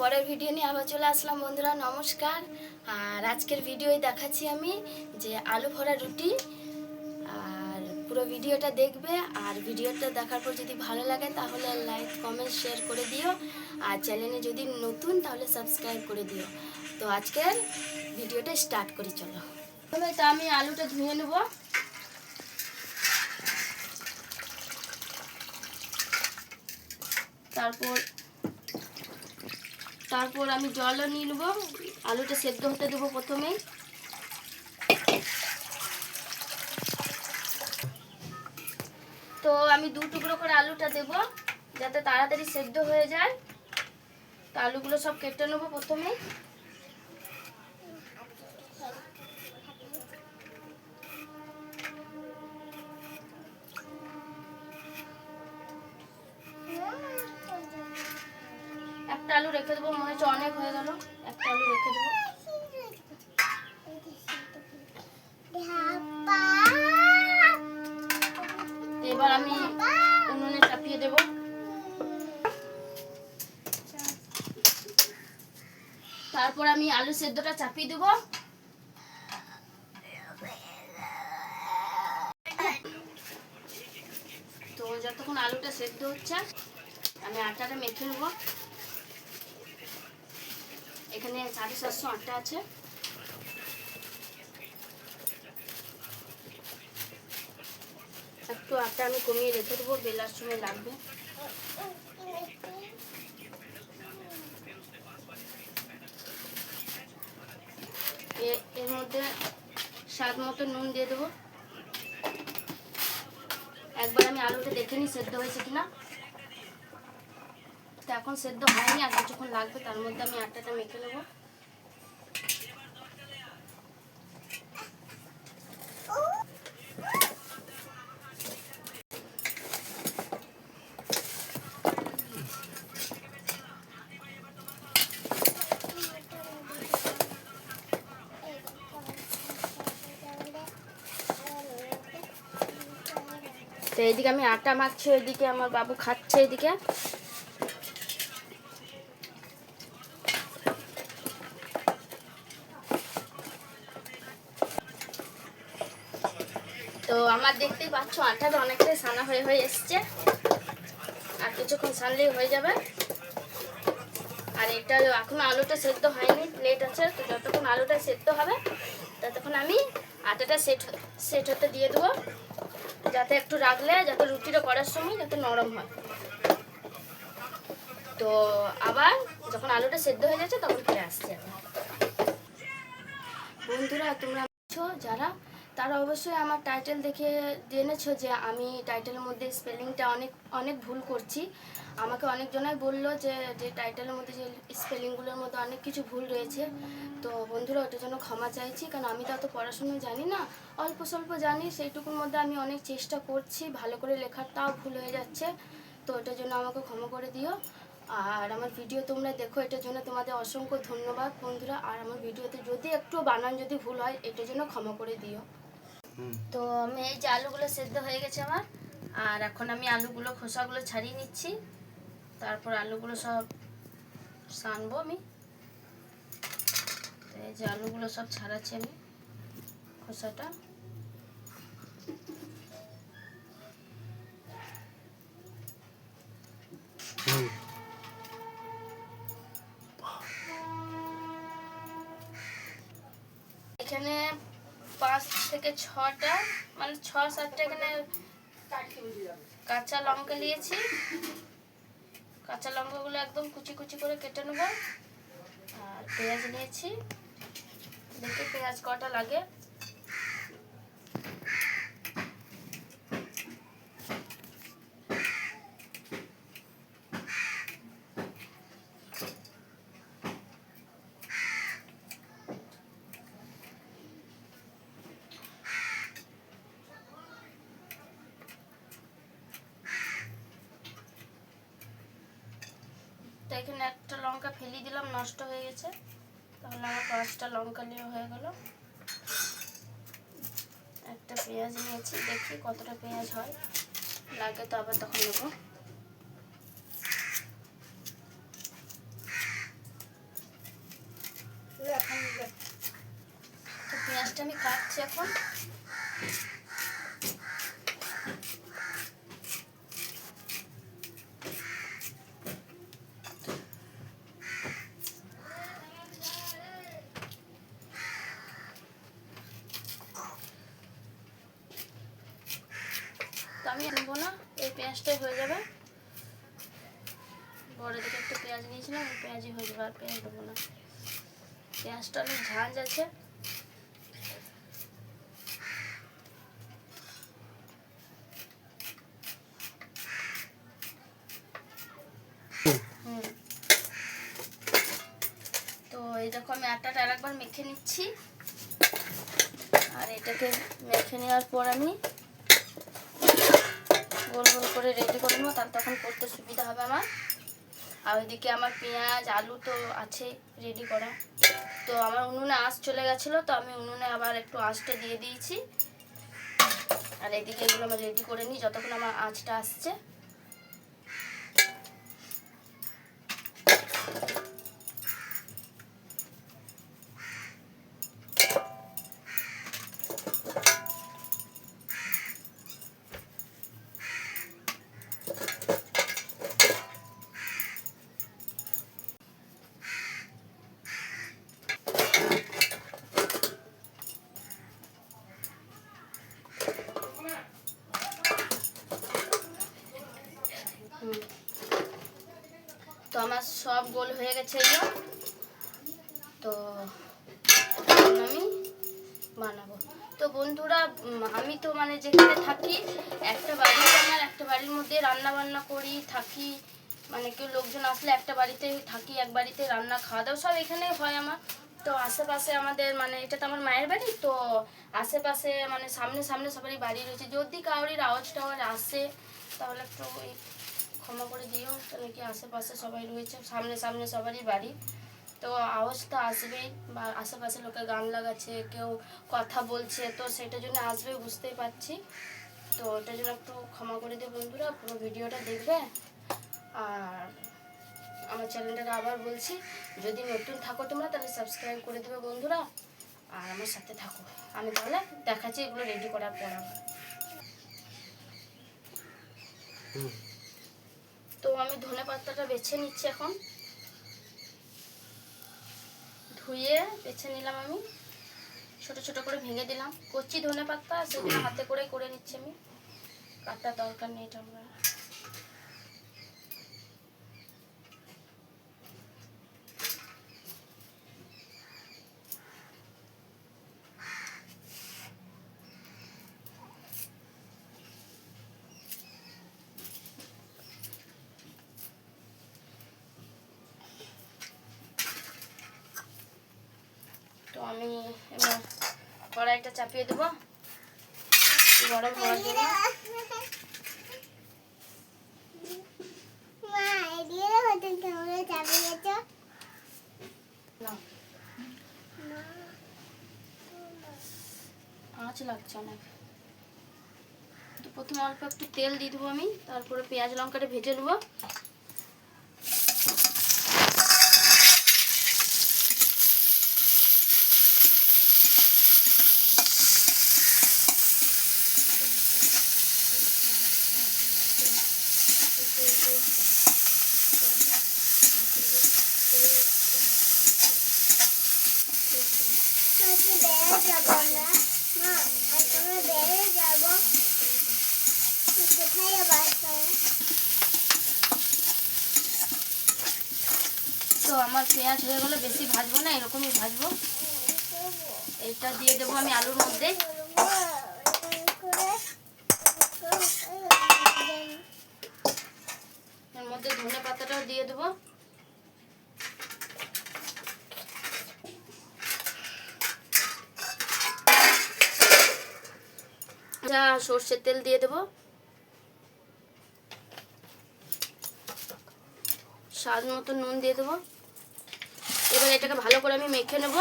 পরের ভিডিও নিয়ে আবার চলে আসলাম বন্ধুরা, নমস্কার। আর আজকের ভিডিওয় দেখাচ্ছি আমি যে আলু ভরা রুটি। আর পুরো ভিডিওটা দেখবে। আর ভিডিওটা দেখার পর যদি ভালো লাগে, তাহলে লাইক কমেন্ট শেয়ার করে দিও। আর চ্যানেলে যদি নতুন, তাহলে সাবস্ক্রাইব করে দিও। তো আজকের ভিডিওটা স্টার্ট করি, চলো। প্রথমে তো আমি আলুটা ধুয়ে নেব। তারপর তারপর আমি জলও নিয়ে নেব। আলুটা সেদ্ধ হতে দেবো প্রথমে। তো আমি দু টুকরো করে আলুটা দেব, যাতে তাড়াতাড়ি সেদ্ধ হয়ে যায়। তো আলুগুলো সব কেটে নেব প্রথমে। রেখে দেবো, মনে হচ্ছে অনেক হয়ে গেল। একটা আলু রেখে দেবো। এবার আমি উনুনে চাপিয়ে দেব। তারপর আমি আলু সেদ্ধটা চাপিয়ে দেবো। তো যতক্ষণ আলুটা সেদ্ধ হচ্ছে, আমি আটাটা মেখে নেব। এখানে সাড়ে সাতশো আটটা আছে। একটু আটটা আমি কমিয়ে রেখে দেবো বেলার সময় লাগবে। এর মধ্যে স্বাদ মতো নুন দিয়ে দেবো। একবার আমি আলুটা দেখে নিই, সেদ্ধ হয়েছে কিনা। এখন সেদ্ধ হয়নি, আর কিছুক্ষণ লাগবে, তার মধ্যে আমি আটাটা মেখে নেব। তো এইদিকে আমি আটা মাখছি, ওইদিকে আমার বাবু খাচ্ছে এদিকে। তো আমার দেখতেই পাচ্ছ আটাটা অনেকটাই সানা হয়ে হয়ে এসছে। আর কিছুক্ষণ সানলেই হয়ে যাবে। আর এটা এখনও আলুটা সেদ্ধ হয়নি লেট আছে, তো যতক্ষণ আলুটা সেদ্ধ হবে, ততক্ষণ আমি আটাটা সেট সেট হতে দিয়ে দেবো। যাতে একটু রাখলে, যাতে রুটিটা করার সময় যাতে নরম হয়। তো আবার যখন আলুটা সেদ্ধ হয়ে যাচ্ছে, তখন ফিরে আসছে বন্ধুরা, তোমরা যারা তারা অবশ্যই আমার টাইটেল দেখে জেনেছো যে আমি টাইটেলের মধ্যে স্পেলিংটা অনেক অনেক ভুল করছি। আমাকে অনেকজনাই বলল যে যে টাইটেলের মধ্যে যে স্পেলিংগুলোর মধ্যে অনেক কিছু ভুল রয়েছে। তো বন্ধুরা, ওটার জন্য ক্ষমা চাইছি, কারণ আমি তো অত পড়াশুনো জানি না। অল্প স্বল্প জানি, সেইটুকুর মধ্যে আমি অনেক চেষ্টা করছি, ভালো করে লেখার তাও ভুল হয়ে যাচ্ছে। তো ওটার জন্য আমাকে ক্ষমা করে দিও। আর আমার ভিডিও তোমরা দেখো, এটার জন্য তোমাদের অসংখ্য ধন্যবাদ বন্ধুরা। আর আমার ভিডিওতে যদি একটু বানান যদি ভুল হয়, এটার জন্য ক্ষমা করে দিও। তো আমি এই যে আলুগুলো সেদ্ধ হয়ে গেছে আমার আর এখন আমি আলুগুলো খোসাগুলো ছাড়িয়ে নিচ্ছি। তারপর আলুগুলো সব সানবো আমি। তো এই যে আলুগুলো সব ছাড়াচ্ছি আমি খোসাটা। এখানে পাঁচ থেকে ছটা মানে ছ, সাতটা এখানে কাঁচা লঙ্কা নিয়েছি। কাঁচা লঙ্কাগুলো একদম কুচি কুচি করে কেটে নেব। আর পেঁয়াজ নিয়েছি। দেখি পেঁয়াজ কটা লাগে। তো এখানে একটা লঙ্কা ফেলি দিলাম, নষ্ট হয়ে গেছে। তাহলে আমার পাঁচটা লঙ্কা নিয়ে হয়ে গেল। একটা পেঁয়াজ নিয়েছি, দেখি কতটা পেঁয়াজ হয়। লাগে তো আবার তখন নেব। পেঁয়াজটা আমি কাটছি এখন। তো আমি আনব না, এই পেঁয়াজটাই হয়ে যাবে। বড় দিকে একটু পেঁয়াজ নিয়েছিলাম ওই পেঁয়াজই হয়ে যাবে, আর পেঁয়াজ দেবো না। পেঁয়াজটা অনেক ঝাঁঝ আছে। তো এই দেখো, আমি আটাটা আরেকবার মেখে নিচ্ছি। আর এটাকে মেখে নেওয়ার পর আমি গোল গোল করে রেডি করে নেব তাহলে তখন করতে সুবিধা হবে আমার। আর ওইদিকে আমার পেঁয়াজ, আলু তো আছে রেডি করা। তো আমার উনুনে আঁশ চলে গেছিল, তো আমি উনুনে আবার একটু আঁশটা দিয়ে দিয়েছি। আর এদিকে এগুলো আমি রেডি করে নিই, যতক্ষণ আমার আঁচটা আসছে। তো আমার সব গোল হয়ে গেছে এগুলো তো আমি বানাবো। তো বন্ধুরা আমি তো মানে যেখানে থাকি, একটা বাড়ি আমার একটা বাড়ির মধ্যে রান্না বান্না করি, থাকি। মানে কেউ লোকজন আসলে একটা বাড়িতে থাকি, এক বাড়িতে রান্না খাওয়া দাওয়া সব এখানে হয় আমার। তো আশেপাশে আমাদের মানে এটা তো আমার মায়ের বাড়ি, তো আশেপাশে মানে সামনে সামনে সবারই বাড়ি রয়েছে। যদি কাউরির আওয়াজ টাওয়াজ আসে, তাহলে একটু ক্ষমা করে দিও। তাহলে কি আশেপাশে সবাই রয়েছে? সামনে সামনে সবারই বাড়ি। তো আওয়াজ তো আসবেই বা আশেপাশে লোকে গান লাগাচ্ছে, কেউ কথা বলছে, তো সেটার জন্য আসবে বুঝতেই পারছি। তো ওটার জন্য একটু ক্ষমা করে দিও বন্ধুরা, পুরো ভিডিওটা দেখবে। আর আমার চ্যানেলটাকে আবার বলছি, যদি নতুন থাকো তোমরা, তাহলে সাবস্ক্রাইব করে দেবে বন্ধুরা। আর আমার সাথে থাকো। আমি তাহলে দেখাচ্ছি, এগুলো রেডি করার পর আবার। তো আমি ধনে পাতাটা বেছে নিচ্ছি এখন। ধুয়ে বেছে নিলাম আমি। ছোট ছোট করে ভেঙে দিলাম। কচি ধনে পাতা সেগুলো হাতে করে করে নিচ্ছি আমি। কাটার দরকার নেই এটা আমরা তো আমি এবার কড়াইটা চাপিয়ে দেবো। গরম হওয়ার জন্য। আঁচ লাগছে অনেক। তো প্রথমে অল্প একটু তেল দিয়ে দেবো আমি, তারপরে পেঁয়াজ লঙ্কাটা ভেজে নেব তো আমার পেঁয়াজ হয়ে গেলো বেশি ভাজবো না এরকমই ভাজবো এইটা দিয়ে দেবো আমি আলুর মধ্যে এর মধ্যে ধনে পাতাটাও দিয়ে দেবো। যা সর্ষের তেল দিয়ে দেবো। স্বাদ মতো নুন দিয়ে দেবো। এবার এটাকে ভালো করে আমি মেখে নেব।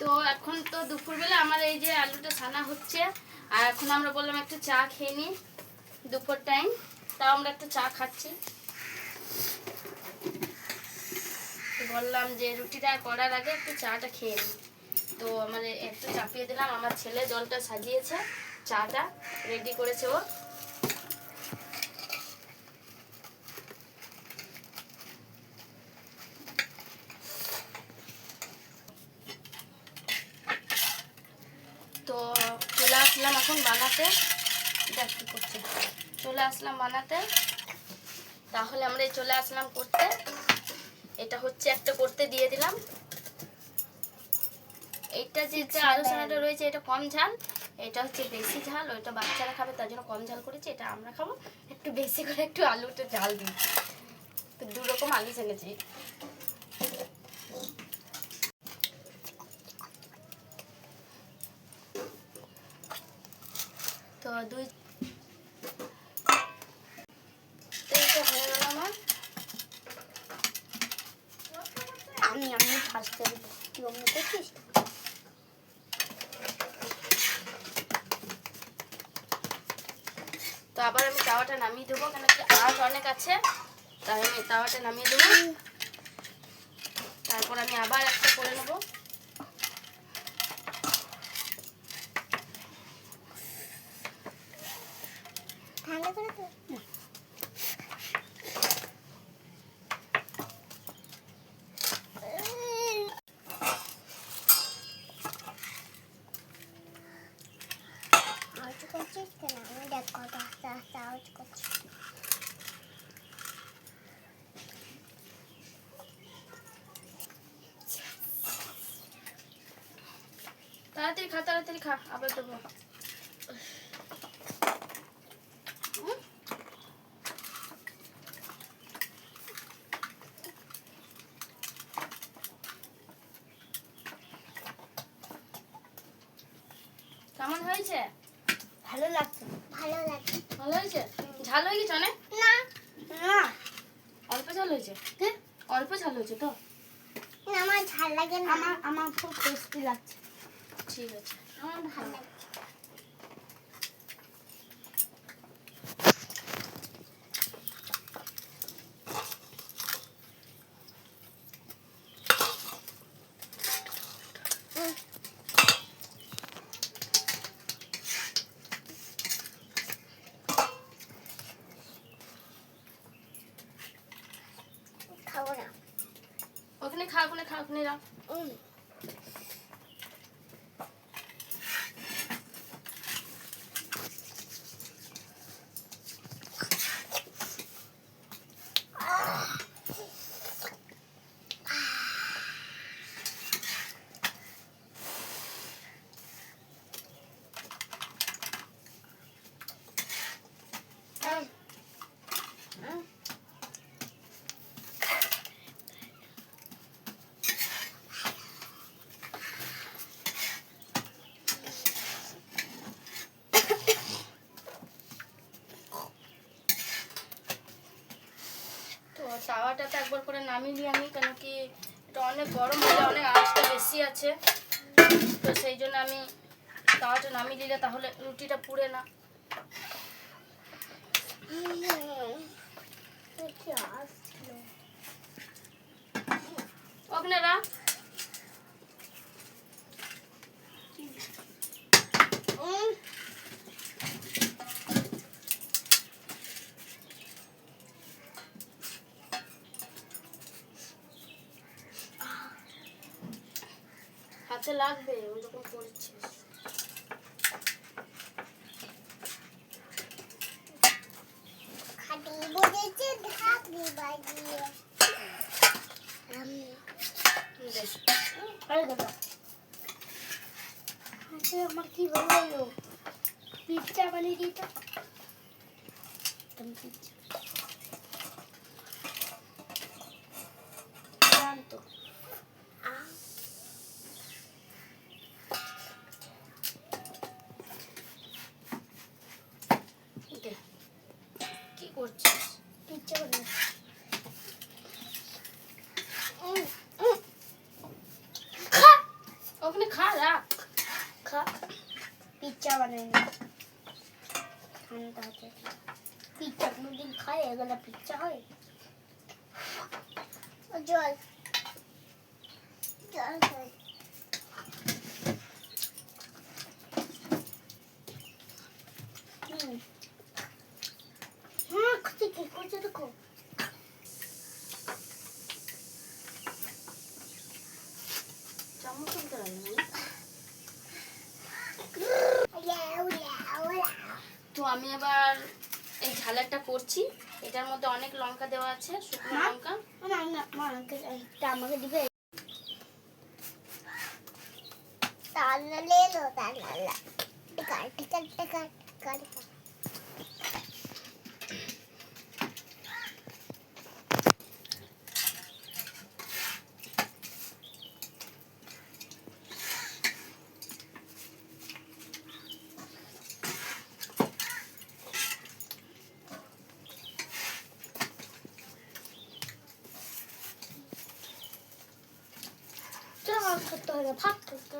তো এখন তো দুপুরবেলা আমার এই যে আলুটা ছানা হচ্ছে আর এখন আমরা বললাম একটু চা খেয়ে নিই দুপুর টাইম তাও আমরা একটু চা খাচ্ছি। বললাম যে রুটিটা করার আগে একটু চাটা খেয়ে নিই তো আমার একটু চাপিয়ে দিলাম, আমার ছেলে জলটা সাজিয়েছে, চাটা রেডি করেছে ও তো চলে আসলাম এখন বানাতে। দেখ কি করছে। চলে আসলাম বানাতে। তাহলে আমরা চলে আসলাম করতে। এটা হচ্ছে একটা করতে দিয়ে দিলাম। এইটা যেটা আলোচনাটা রয়েছে এটা কম ঝাল। এটা হচ্ছে বেশি ঝাল ওইটা বাচ্চারা খাবে তার জন্য কম ঝাল করেছি এটা আমরা খাব। একটু বেশি করে একটু আলুটা ঝাল দিই তো দু রকম আলু ছেলেছি। দুই হয়ে গেল আমার। আমি আমি দেবো অন্য করছিস? তো আবার আমি তাওয়াটা নামিয়ে দেবো, কেন কি আঁচ অনেক আছে, তাই আমি তাওয়াটা নামিয়ে দেবো। তারপর আমি আবার একটা করে নেব ঠান্ডা করে তো আওয়াজ করছিস কেন আমি দেখ কত আস্তে আস্তে আওয়াজ করছি তাড়াতাড়ি খা তাড়াতাড়ি খা আবার দেবো। কেমন হয়েছে? ভালো লাগছে। ভালো লাগছে। ভালো হয়েছে? ঝাল হয়ে গেছে অনেক? না। না। অল্প ঝাল হয়েছে? অল্প ঝাল হয়েছে তো? আমার ঝাল লাগে না। আমার আমার খুব টেস্টি লাগছে। ঠিক আছে আমার ভালো লাগছে খাব না। ওখানে খা ওখানে খা ওখানে রাখ একবার করে নামিয়ে নিই আমি কেন কি এটা অনেক গরম হলে অনেক আঁচটা বেশি আছে। তো সেই জন্য আমি তাওয়াটা নামিয়ে দিলে তাহলে রুটিটা পুড়ে না। ওখানে রাখ হাতে লাগবে ওরকম করছিস খাটি বুঝেছে ঢাকি বাজিয়ে বেশ আরে দাদা আচ্ছা আমার কি হলো গেলো পিঠটা বানিয়ে দিই তো তুমি পিঠা জান তো দে। কি করছিস? পিঠা করে ওখানে খা রাখ। খা। পিজ্জা বানাই না। ঠান্ডা আছে। পিজ্জা কোনোদিন খায় এগুলো পিজ্জা হয়। জল হুম হ্যাঁ খুঁজে কি করছে দেখো চামচ তুলতে পারবি তো আমি আবার এই ঝালেরটা করছি। এটার মধ্যে অনেক লঙ্কা দেওয়া আছে শুকনো লঙ্কা। আমাকে দিবে? তাহলে না তাহলে কাট কাট কাট ভাগ করতে হবে ভাগ করতে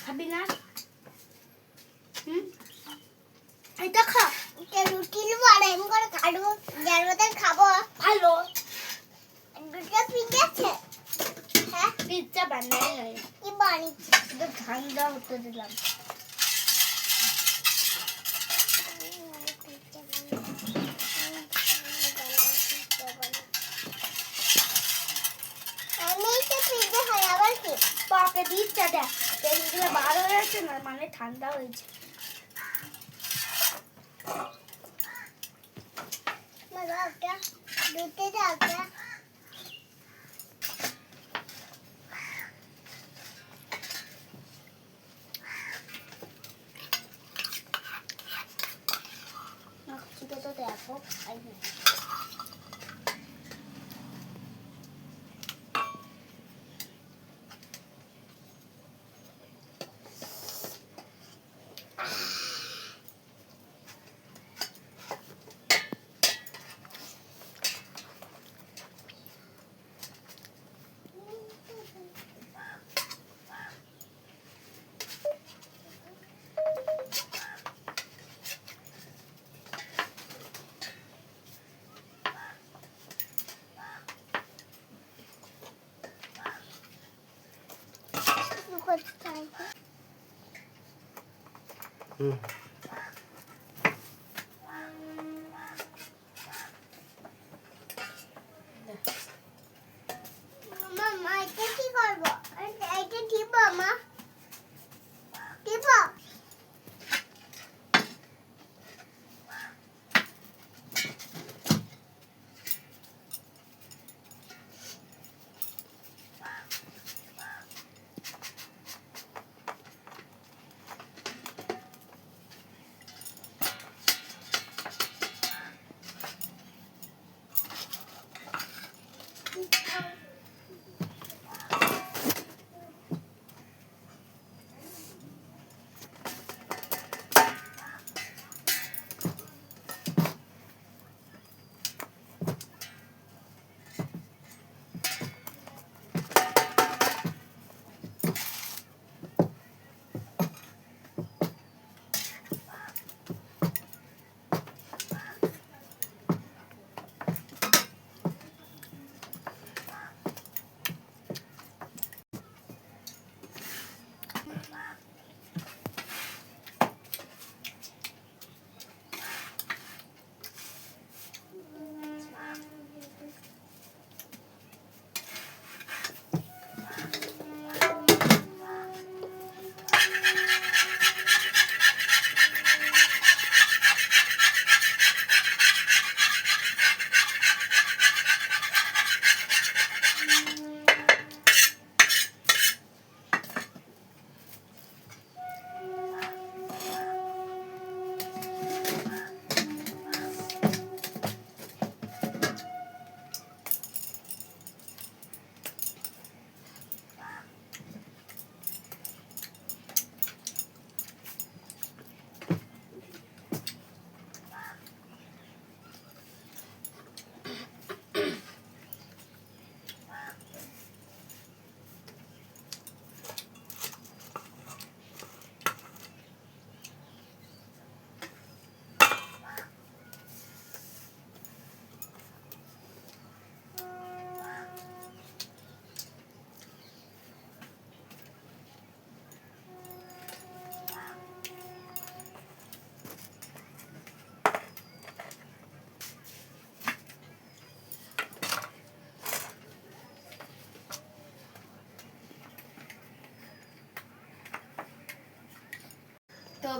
খাবি না হুম এটা খা কিনবো আর এমন করে কাটবো যার মতন খাব ভালো দুটো পিজ্জা আছে হ্যাঁ পিজ্জা বানাই কি বানিয়েছি শুধু ধান দেওয়া হতে দিলাম তেলগুলো বার হয়েছে না? মানে ঠান্ডা হয়েছে। দুটো দাও তো দেখো খাই না হুম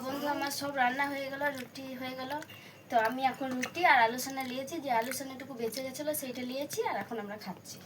বন্ধু, আমার সব রান্না হয়ে গেল, রুটি হয়ে গেল। তো আমি এখন রুটি আর আলু সানা নিয়েছি, যে আলু বেঁচে গেছিল, সেইটা নিয়েছি আর এখন আমরা খাচ্ছি।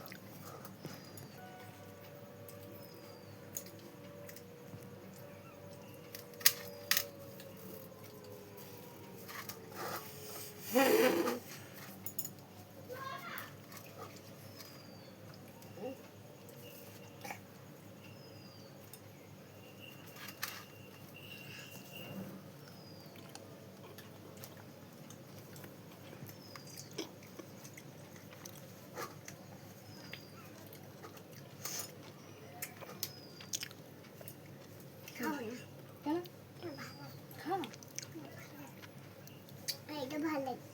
ভালো লাগছে